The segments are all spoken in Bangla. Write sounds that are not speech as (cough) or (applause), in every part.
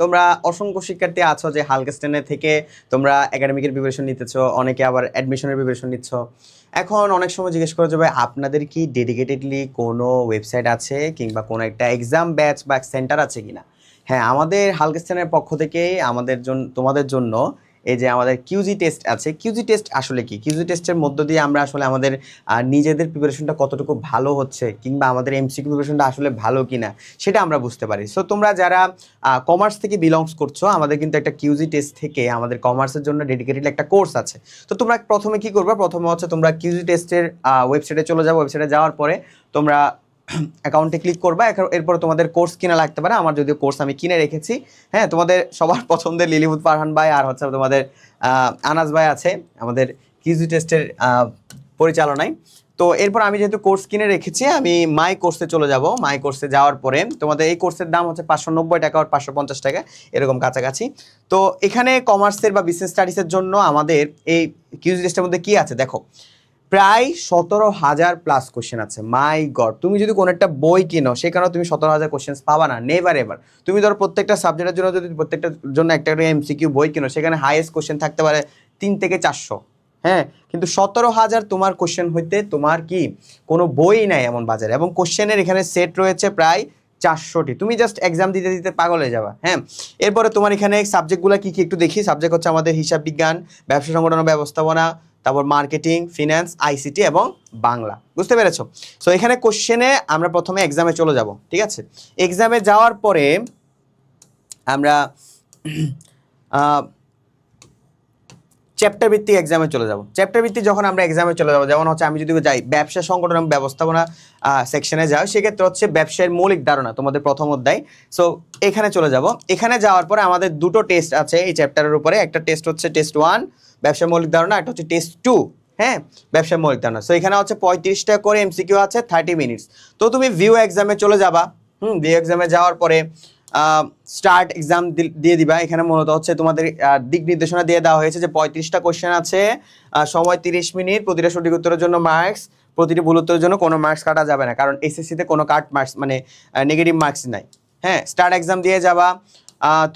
তোমরা অসংখ্য শিক্ষার্থী আছো যে হালকা হালকেস্টেনের থেকে তোমরা একাডেমিকের প্রিপারেশন নিতেছ, অনেকে আবার অ্যাডমিশনের প্রিপারেশন নিচ্ছ। এখন অনেক সময় জিজ্ঞেস করা যাবে, আপনাদের কি ডেডিকেটেডলি কোনো ওয়েবসাইট আছে কিংবা কোনো একটা এক্সাম ব্যাচ বা সেন্টার আছে কিনা? হ্যাঁ আমাদের হালকেস্টেনের পক্ষ থেকে আমাদের জন্য তোমাদের জন্য এই যে আমাদের কিউজি টেস্ট আছে কিউজি টেস্ট আসলে কি? কিউজি টেস্টের মধ্য দিয়ে আমরা আসলে আমাদের নিজেদের প্রিপারেশনটা কতটুকু ভালো হচ্ছে কিংবা আমাদের এমসিকিউ প্রিপারেশনটা আসলে ভালো কিনা, সেটা আমরা বুঝতে পারি। সো তোমরা যারা কমার্স থেকে বিলংস করছ, আমাদের কিন্তু একটা কিউজি টেস্ট থেকে আমাদের কমার্সের জন্য ডেডিকেটেড একটা কোর্স আছে। তো তোমরা প্রথমে কি করবে? প্রথমে হচ্ছে তোমরা কিউজি টেস্টের ওয়েবসাইটে চলে যাব ওয়েবসাইটে যাওয়ার পরে তোমরা অ্যাকাউন্টে ক্লিক করবা এরপর- তোমাদের কোর্স কিনা লাগতে পারে। আমার যদিও কোর্স আমি কিনে রেখেছি। হ্যাঁ তোমাদের সবার (laughs) পছন্দের লিলিপুত পারহান ভাই আর হচ্ছে তোমাদের আনাস ভাই আছে, আমাদের কিউজি টেস্টের পরিচালনায়। তো এরপর আমি যেহেতু কোর্স কিনে রেখেছি, আমি মাই কোর্সে চলে যাব। মাই কোর্সে যাওয়ার পরে তোমাদের এই কোর্সের দাম হচ্ছে পাঁচশো নব্বই টাকা আর পাঁচশো পঞ্চাশ টাকা, এরকম কাছাকাছি। তো এখানে কমার্সের বা বিজনেস স্টাডিজের জন্য আমাদের এই কিউজি টেস্টের মধ্যে কি আছে? দেখো প্রায় সতেরো হাজার প্লাস কোশ্চেন আছে। মাই গড তুমি যদি কোনো একটা বই কিনো, সেখানেও তুমি সতেরো হাজার কোশ্চেন পাবা না নেভার এভার তুমি ধরো প্রত্যেকটা সাবজেক্টের জন্য যদি প্রত্যেকটার জন্য একটা করে এমসিকিউ বই কিনো, সেখানে হাইয়েস্ট কোশ্চেন থাকতে পারে তিন থেকে চারশো। হ্যাঁ কিন্তু সতেরো হাজার তোমার কোশ্চেন হইতে তোমার কি? কোনো বই নাই এমন বাজারে। এবং কোশ্চেনের এখানে সেট রয়েছে প্রায় চারশোটি। তুমি জাস্ট এক্সাম দিতে দিতে পাগল হয়ে যাবা হ্যাঁ? এরপরে তোমার এখানে সাবজেক্টগুলো কী কী একটু দেখি। সাবজেক্ট হচ্ছে আমাদের হিসাব বিজ্ঞান, ব্যবসা সংগঠন ব্যবস্থাপনা তারপর মার্কেটিং ফিনান্স আইসিটি এবং বাংলা। বুঝতে পেরেছ? সো এখানে কোশ্চেনে আমরা প্রথমে এক্সামে চলে যাব, ঠিক আছে? এক্সামে যাওয়ার পরে আমরা চ্যাপ্টার ভিত্তিক এক্সামে চলে যাব। চ্যাপ্টার ভিত্তিক যখন আমরা এক্সামে চলে যাব, যেমন হচ্ছে আমি যদি যাই, ব্যবসা সংগঠন এবং ব্যবস্থাপনা সেকশনে যাও সেক্ষেত্রে হচ্ছে ব্যবসায়ের মৌলিক ধারণা, তোমাদের প্রথম অধ্যায়। সো এখানে চলে যাব। এখানে যাওয়ার পরে আমাদের দুটো টেস্ট আছে এই চ্যাপ্টারের উপরে। একটা টেস্ট হচ্ছে টেস্ট ওয়ান ব্যবসার মৌলিক ধারণা একটা হচ্ছে টেস্ট টু হ্যাঁ? ব্যবসার মৌলিক ধারণা। সো এখানে হচ্ছে পঁয়ত্রিশটা করে এমসিকিউ আছে থার্টি মিনিটস তো তুমি ভিউ এক্সামে চলে যাবা। হুম ভিউ এক্সামে যাওয়ার পরে স্টার্ট এক্সাম দিয়ে দিবা। এখানে মূলত হচ্ছে তোমাদের দিক নির্দেশনা দিয়ে দেওয়া হয়েছে যে পঁয়ত্রিশটা কোশ্চেন আছে। সময় তিরিশ মিনিট, প্রতিটা সঠিক উত্তরের জন্য মার্কস প্রতিটি ভুল উত্তরের জন্য কোনো মার্কস কাটা যাবে না। কারণ এসএসসিতে কোনো কাট মার্কস মানে নেগেটিভ মার্কস নাই। হ্যাঁ স্টার্ট এক্সাম দিয়ে যাবা।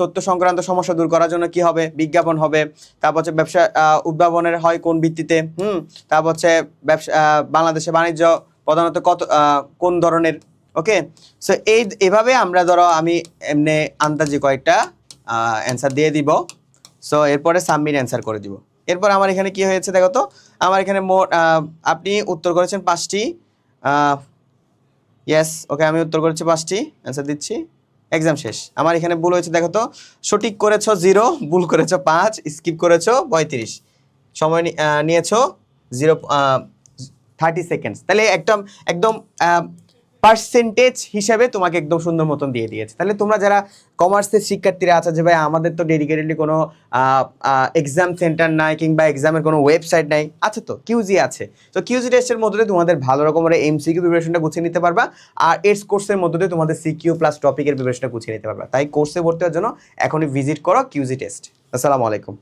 তথ্য সংক্রান্ত সমস্যা দূর করার জন্য কি হবে? বিজ্ঞাপন হবে। তারপর হচ্ছে ব্যবসা উদ্ভাবনের হয় কোন ভিত্তিতে? হুম? তারপর হচ্ছে ব্যবসা বাংলাদেশে বাণিজ্য প্রধানত কত কোন ধরনের? ওকে? সো এই, এভাবে আমরা ধরো আমি এমনি আন্দাজে কয়েকটা অ্যান্সার দিয়ে দিব। সো এরপরে সাবমিট অ্যান্সার করে দিব। এরপর আমার এখানে কি হয়েছে দেখো তো? আমার এখানে মোট আপনি উত্তর করেছেন পাঁচটি। ইয়েস ওকে আমি উত্তর করেছি পাঁচটি। অ্যান্সার দিচ্ছি। এক্সাম শেষ। আমার এখানে ভুল হয়েছে, দেখো তো। সঠিক করেছ জিরো, ভুল করেছ পাঁচ স্কিপ করেছ পঁয়ত্রিশ। সময় নিয়েছো জিরো থার্টি সেকেন্ডস তাহলে একদম একদম পার্সেন্টেজ হিসাবে তোমাকে একদম সুন্দর মতন দিয়ে দিয়েছে। তাহলে তোমরা যারা কমার্সের শিক্ষার্থীরা আছে যে ভাই, আমাদের তো ডেডিকেটেডলি কোনো এক্সাম সেন্টার নাই কিংবা এক্সামের কোনো ওয়েবসাইট নাই, আছে তো কিউজি আছে। তো কিউজি টেস্টের মধ্যে দিয়ে তোমাদের ভালো রকমের এমসিকিউ প্রিপারেশনটা গুছিয়ে নিতে পারবা, আর এডস কোর্সের মধ্যে দিয়ে তোমাদের সিকিউ প্লাস টপিকের প্রিপারেশনটা গুছিয়ে নিতে পারবা। তাই কোর্সে ভর্তি হওয়ার জন্য এখনই ভিজিট করো কিউজি টেস্ট আসসালামু আলাইকুম।